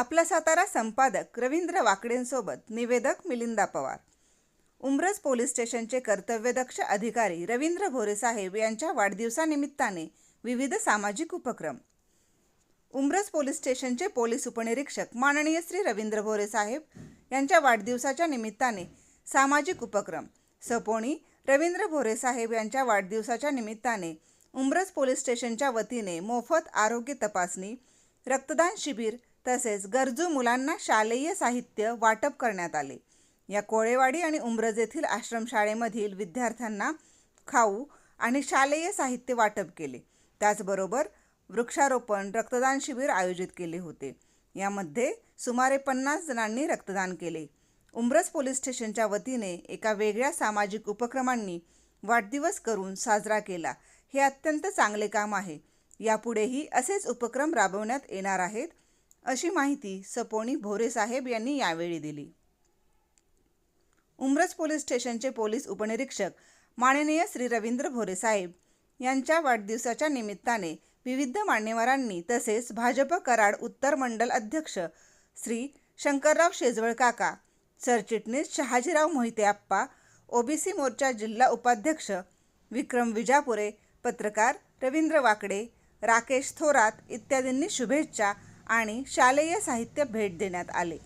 आपला सातारा संपादक रवींद्र वाकडेंसोबत निवेदक मिलिंदा पवार. उमरज पोलीस स्टेशनचे कर्तव्यदक्ष अधिकारी रवींद्र भोरे साहेब यांच्या वाढदिवसानिमित्ताने विविध सामाजिक उपक्रम. उमरज पोलीस स्टेशनचे पोलीस उपनिरीक्षक माननीय श्री रवींद्र भोरे साहेब यांच्या वाढदिवसाच्या निमित्ताने सामाजिक उपक्रम. सपोणी रवींद्र भोरे साहेब यांच्या वाढदिवसाच्या निमित्ताने उमरज पोलीस स्टेशनच्या वतीने मोफत आरोग्य तपासणी रक्तदान शिबिर तसेच गरजू मुलांना शालेय साहित्य वाटप करण्यात आले. या कोळेवाडी आणि उंब्रज येथील आश्रमशाळेमधील विद्यार्थ्यांना खाऊ आणि शालेय साहित्य वाटप केले. त्याचबरोबर वृक्षारोपण रक्तदान शिबिर आयोजित केले होते. यामध्ये सुमारे पन्नास जणांनी रक्तदान केले. उमरज पोलीस स्टेशनच्या वतीने एका वेगळ्या सामाजिक उपक्रमांनी वाढदिवस करून साजरा केला. हे अत्यंत चांगले काम आहे. यापुढेही असेच उपक्रम राबवण्यात येणार आहेत अशी माहिती सपोणी भोरे साहेब यांनी यावेळी दिली. उमरज पोलीस स्टेशनचे पोलीस उपनिरीक्षक माननीय श्री रवींद्र भोरे साहेब यांच्या वाढदिवसाच्या निमित्ताने विविध मान्यवरांनी तसेच भाजप कराड उत्तर मंडल अध्यक्ष श्री शंकरराव शेजवळ काका सरचिटणीस शहाजीराव मोहिते आप्पा ओबीसी मोर्चा जिल्हा उपाध्यक्ष विक्रम विजापुरे पत्रकार रवींद्र वाकडे राकेश थोरात इत्यादींनी शुभेच्छा आणि शालेय साहित्य भेट देण्यात आले.